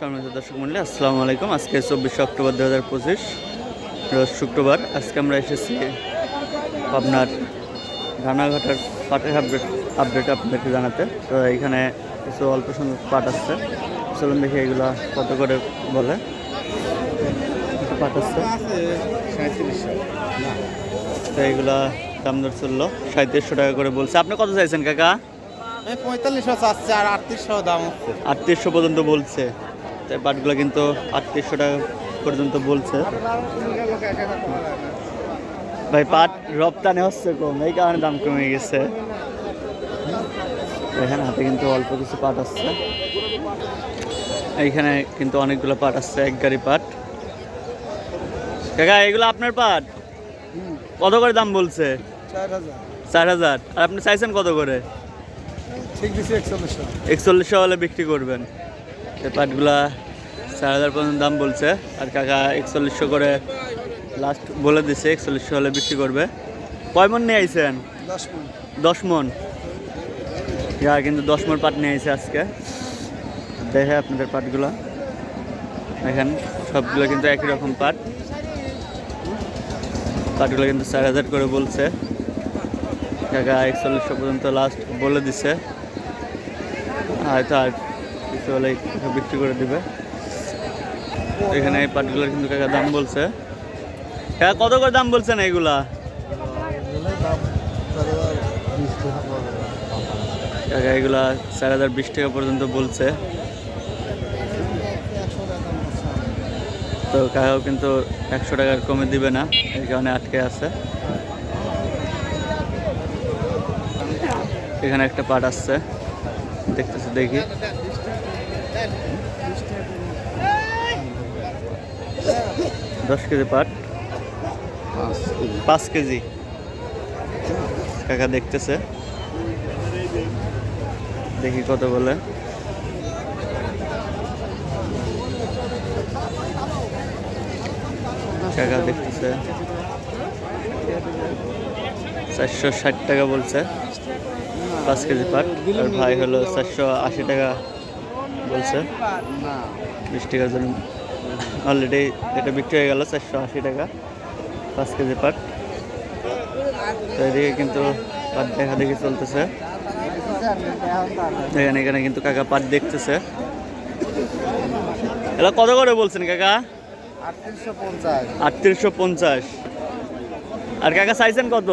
সম্মানিত দর্শক মন্ডলী আসসালামু আলাইকুম। আজকে চব্বিশে অক্টোবর দু হাজার পঁচিশ রোজ শুক্রবার। আজকে আমরা এসেছি আপনার রানাঘাটের পাটের আপডেট আপডেট আপনাদেরকে জানাতে। তো এখানে কিছু অল্প সংখ্যক পাট আসছে চলুন দেখি এগুলো কত করে বলে। পাট আসছে তো এগুলা দাম দর চলল। সাঁত্রিশশো টাকা করে বলছে। আপনি কত চাইছেন কাকা? পঁয়তাল্লিশশো চাচ্ছে আর আটত্রিশশো দাম আটত্রিশশো পর্যন্ত বলছে। তো এই পাটগুলো কিন্তু আটত্রিশশো টাকা পর্যন্ত বলছে। ভাই পাট রপ্তানি হচ্ছে কম এই কারণে দাম কমে গেছে। এখানে হাতে কিন্তু অল্প কিছু পাট আসছে এইখানে কিন্তু অনেকগুলো পাট আসছে এক গাড়ি পাট। কাকা এগুলো আপনার পাট? কত করে দাম বলছে? চার হাজার। আর আপনি চাইছেন কত করে? একচল্লিশশো। একচল্লিশশো হলে বিক্রি করবেন। এই পাটগুলা চার হাজার পর্যন্ত দাম বলছে। আর কাকা একচল্লিশশো করে লাস্ট বলে দিছে একচল্লিশশো হলে বিক্রি করবে। কয় মন নিয়ে আইছেন? দশ মন। যা কিন্তু দশ মন পাট নিয়ে আইছে আজকে। দেখে আপনাদের পাটগুলো। দেখেন সবগুলো কিন্তু একই রকম পাট। পাটগুলো কিন্তু চার হাজার করে বলছে। কাকা একচল্লিশশো পর্যন্ত লাস্ট বলে দিছে। হয়তো আর কিছু হলে বিক্রি করে দিবে। এখানে এই পাটগুলোর কিন্তু কাকা দাম বলছে। কাকা, কত করে দাম বলছেন এইগুলা কাকা, এগুলা চার হাজার বিশ টাকা পর্যন্ত বলছে। তো কাকাও কিন্তু একশো টাকার কমে দিবে না, এই কারণে আটকে আছে। এখানে একটা পাট আসছে, দেখতেছি, দেখি। দশ কেজি পাট। পাঁচ কেজি। কাকা দেখতেছে। দেখি কত বলে। কাকা দেখতেছে। চারশো ষাট টাকা বলছে। পাঁচ কেজি পাট। আর ভাই হলো চারশো আশি টাকা বলছে। বিশ টাকার জন্য অলরেডি এটা বিক্রি হয়ে গেল চারশো আশি টাকা পাঁচ কেজি পাট। তো এদিকে কিন্তু পাট দেখা দেখি চলতেছে। এখানে এখানে কিন্তু কাকা পাট দেখতেছে। এটা কত করে বলছেন কাকা? আটত্রিশশো পঞ্চাশ। আর কাকা চাইছেন কত?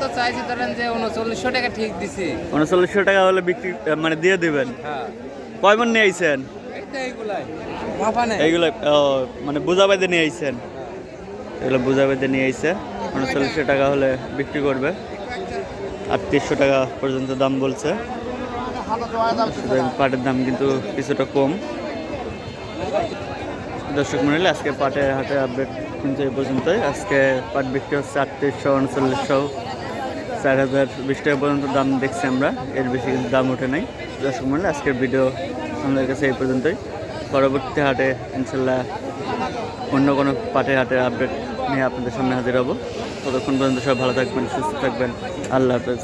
তো চাইছি ধরেন যে উনচল্লিশশো টাকা ঠিক দিছি। উনচল্লিশশো টাকা হলে বিক্রি মানে দিয়ে দিবেন। হ্যাঁ। কয় মন নিয়ে আইছেন? এইগুলো মানে বোঝা বেঁধে নিয়ে আইছেন। এগুলো বোঝা বেঁধে নিয়ে আইছে। উনচল্লিশশো টাকা হলে বিক্রি করবে। আটত্রিশশো টাকা পর্যন্ত দাম বলছে। পাটের দাম কিন্তু কিছুটা কম। দর্শক মনে আজকে পাটের হাটে আপডেট কিন্তু এই পর্যন্তই। আজকে পাট বিক্রি হচ্ছে আটত্রিশশো, উনচল্লিশশো, চার হাজার বিশ টাকা পর্যন্ত দাম দেখছি আমরা। এর বেশি কিন্তু দাম ওঠে নাই। দর্শক মনে আজকের ভিডিও আমাদের কাছে এই পর্যন্তই। পরবর্তী হাটে ইনশাল্লাহ অন্য কোনো পাটের হাটের আপডেট নিয়ে আপনাদের সামনে হাজির হব। ততক্ষণ পর্যন্ত সব ভালো থাকবেন, সুস্থ থাকবেন। আল্লাহ হাফেজ।